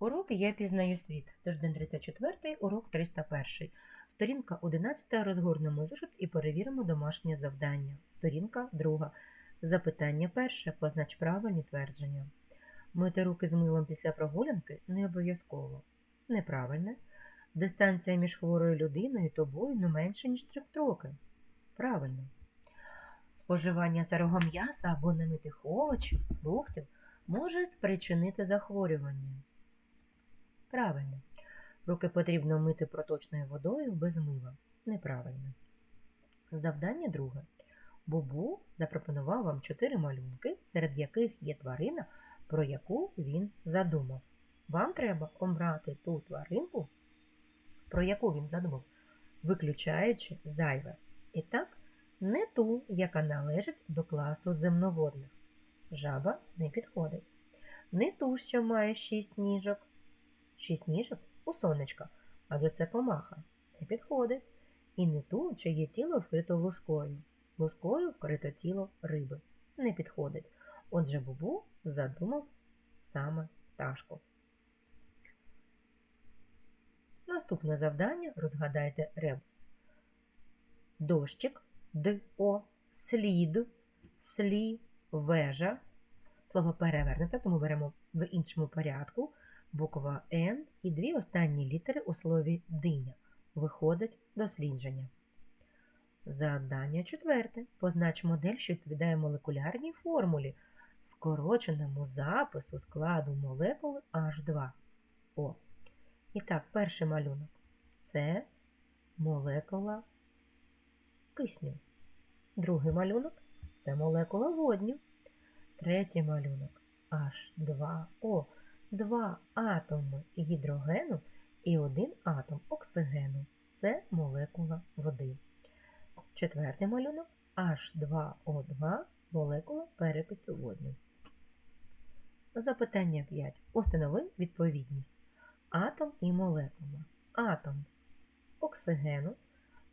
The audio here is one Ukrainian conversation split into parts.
Уроки я пізнаю світ. Тиждень 34, урок 301. Сторінка 11. Розгорнемо зошит і перевіримо домашнє завдання. Сторінка 2. Запитання перше. Познач правильні твердження. Мити руки з милом після прогулянки не обов'язково. Неправильне. Дистанція між хворою людиною і тобою не менше, ніж 3 роки. Правильно. Споживання сирого м'яса або немитих овочів, фруктів може спричинити захворювання. Правильно. Руки потрібно мити проточною водою без мила. Неправильно. Завдання друге. Бубу запропонував вам чотири малюнки, серед яких є тварина, про яку він задумав. Вам треба обрати ту тваринку, про яку він задумав, виключаючи зайве. І так, не ту, яка належить до класу земноводних. Жаба не підходить. Не ту, що має шість ніжок. Шість ніжок у сонечка, адже це комаха, не підходить. І не ту, чиє тіло вкрито лускою. Лускою вкрито тіло риби. Не підходить. Отже, Бубу задумав саме пташку. Наступне завдання розгадайте ребус. Дощик, д-о, слід, слі, вежа. Слово перевернуте, тому беремо в іншому порядку буква Н і дві останні літери у слові диня. Виходить дослідження. Завдання четверте. Познач модель, що відповідає молекулярній формулі, скороченому запису складу молекули H2. О. І так, перший малюнок це молекула кисню. Другий малюнок це молекула водню. Третій малюнок H2O. Два атоми гідрогену і один атом оксигену. Це молекула води. Четвертий малюнок H2O2 молекула перекису водню. Запитання 5. Установи відповідність. Атом і молекула. Атом оксигену,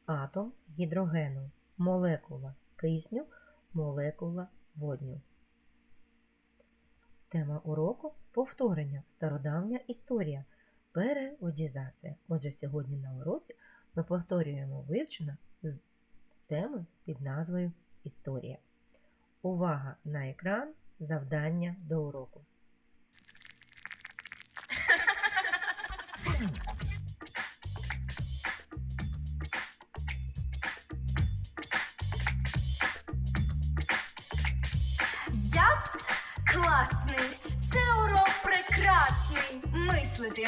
атом гідрогену, молекула кисню, молекула водню. Тема уроку повторення, стародавня історія, переодізація. Отже, сьогодні на уроці ми повторюємо вивчення з теми під назвою Історія. Увага на екран, завдання до уроку.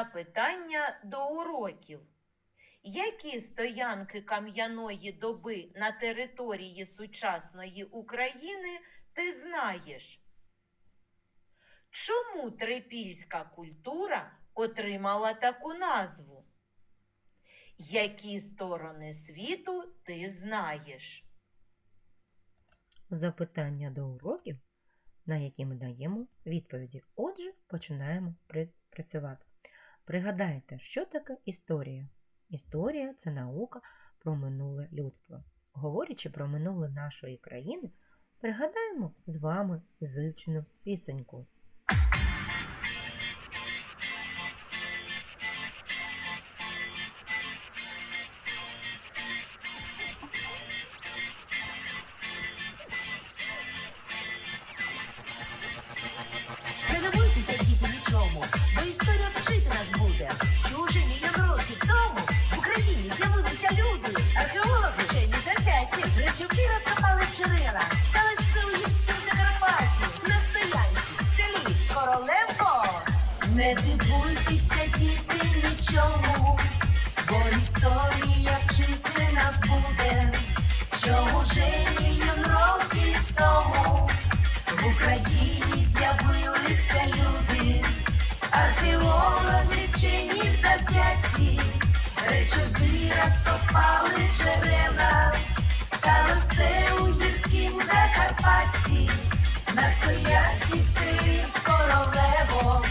Запитання до уроків. Які стоянки кам'яної доби на території сучасної України ти знаєш? Чому трипільська культура отримала таку назву? Які сторони світу ти знаєш? Запитання до уроків, на які ми даємо відповіді. Отже, починаємо працювати. Пригадайте, що таке історія? Історія це наука про минуле людство. Говорячи про минуле нашої країни, пригадаємо з вами вивчену пісеньку. джерела. Сталося це у гірській Закарпатті, на стоянці, селі, королевко. Не дивуйтеся, діти, нічому, бо історія вчити нас буде, що уже мільйон років тому в Україні з'явилися люди, археологи вчені завзяті, речові розкопали. на стояці королево.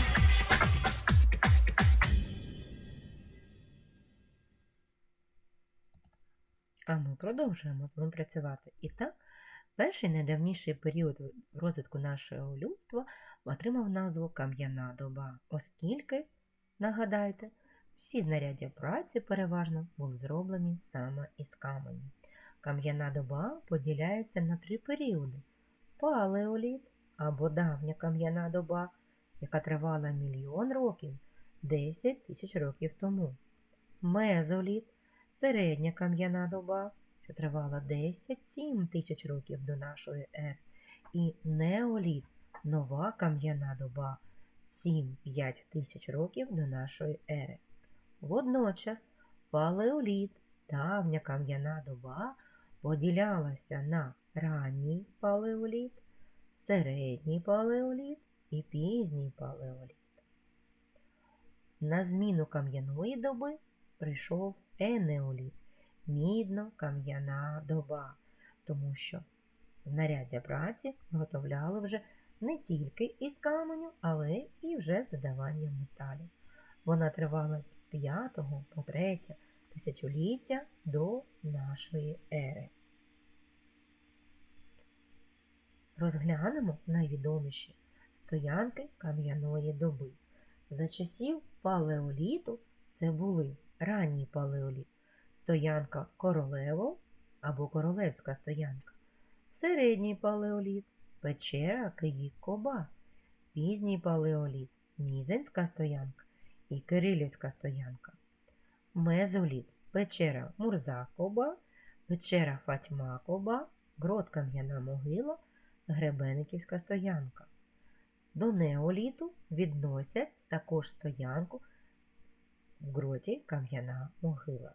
А ми продовжуємо з ним працювати. І так, перший найдавніший період розвитку нашого людства отримав назву Кам'яна доба, оскільки, нагадайте, всі знаряддя праці переважно були зроблені саме із каменю. Кам'яна доба поділяється на три періоди палеоліт або давня кам'яна доба, яка тривала мільйон років 10 тисяч років тому. Мезоліт середня кам'яна доба, що тривала 10-7 тисяч років до нашої ери, і неоліт нова кам'яна доба 7-5 тисяч років до нашої ери. Водночас палеоліт, давня кам'яна доба, поділялася на ранній палеоліт, середній палеоліт і пізній палеоліт. На зміну кам'яної доби прийшов енеоліт, мідно-кам'яна доба, тому що знаряддя праці виготовляли вже не тільки із каменю, але і вже з додаванням металів. Вона тривала з 5 по 3 тисячоліття до нашої ери. Розглянемо найвідоміші стоянки кам'яної доби. За часів палеоліту це були ранній палеоліт, стоянка королево або королевська стоянка, середній палеоліт, печера Київ Коба, пізній палеоліт, Мізенська стоянка і Кирилівська стоянка, мезоліт, печера Мурза Коба, печера Фатьма Коба, грот Кам'яна могила, Гребениківська стоянка. До неоліту відносять також стоянку в гроті Кам'яна могила.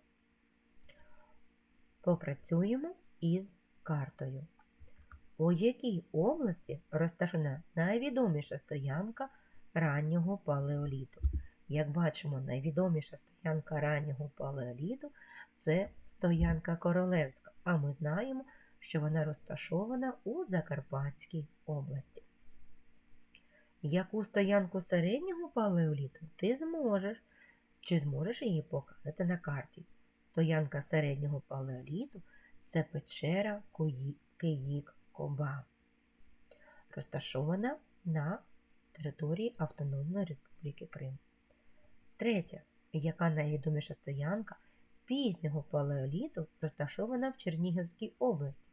Попрацюємо із картою. У якій області розташена найвідоміша стоянка раннього палеоліту? Як бачимо, найвідоміша стоянка раннього палеоліту це стоянка Королевська, а ми знаємо, що вона розташована у Закарпатській області. Яку стоянку середнього палеоліту ти зможеш, чи зможеш її показати на карті? Стоянка середнього палеоліту це печера Киїк Коба, розташована на території Автономної Республіки Крим. Третя, яка найвідоміша стоянка пізнього палеоліту розташована в Чернігівській області.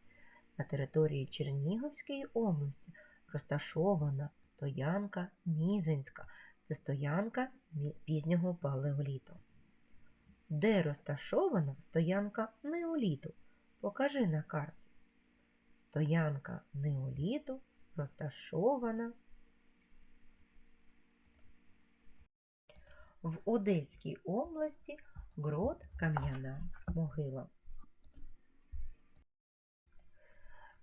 На території Чернігівської області розташована стоянка Мізинська. Це стоянка пізнього палеоліту. Де розташована стоянка неоліту? Покажи на карті. Стоянка неоліту розташована в Одеській області Грот Кам'яна могила.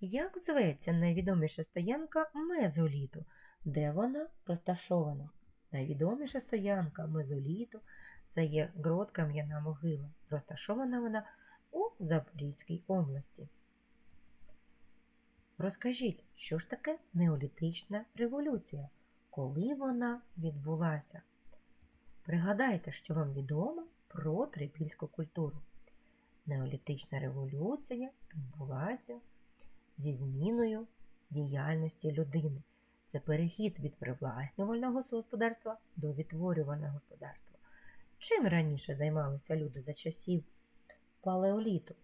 Як зветься найвідоміша стоянка мезоліту? Де вона розташована? Найвідоміша стоянка мезоліту це є Грот Кам'яна могила. Розташована вона у Запорізькій області. Розкажіть, що ж таке неолітична революція? Коли вона відбулася? Пригадайте, що вам відомо про трипільську культуру. Неолітична революція відбулася зі зміною діяльності людини. Це перехід від привласнювального господарства до відтворювального господарства. Чим раніше займалися люди за часів палеоліту?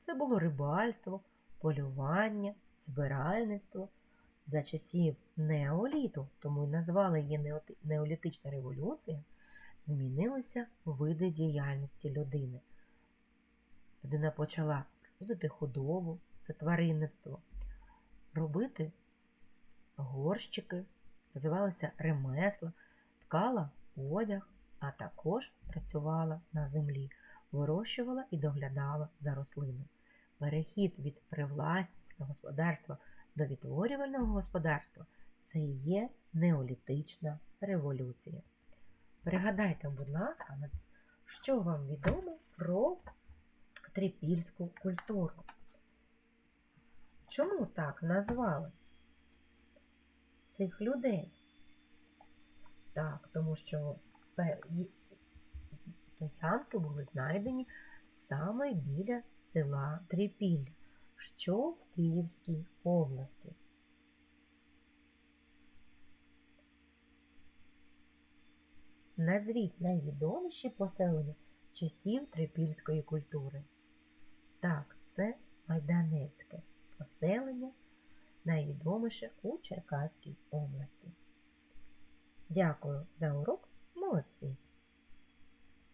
Це було рибальство, полювання, збиральництво. За часів неоліту, тому і назвали її неолітична революція, змінилися види діяльності людини. Людина почала розводити худобу, це тваринництво, робити горщики, розвивалися ремесла, ткала одяг, а також працювала на землі, вирощувала і доглядала за рослинами. Перехід від привласнювального господарства до відтворювального господарства це є неолітична революція. Пригадайте, будь ласка, що вам відомо про трипільську культуру. Чому так назвали цих людей? Так, тому що стоянки були знайдені саме біля села Трипіль, що в Київській області. Назвіть найвідоміші поселення часів трипільської культури. Так, це Майданецьке поселення, найвідоміше у Черкаській області. Дякую за урок, молодці!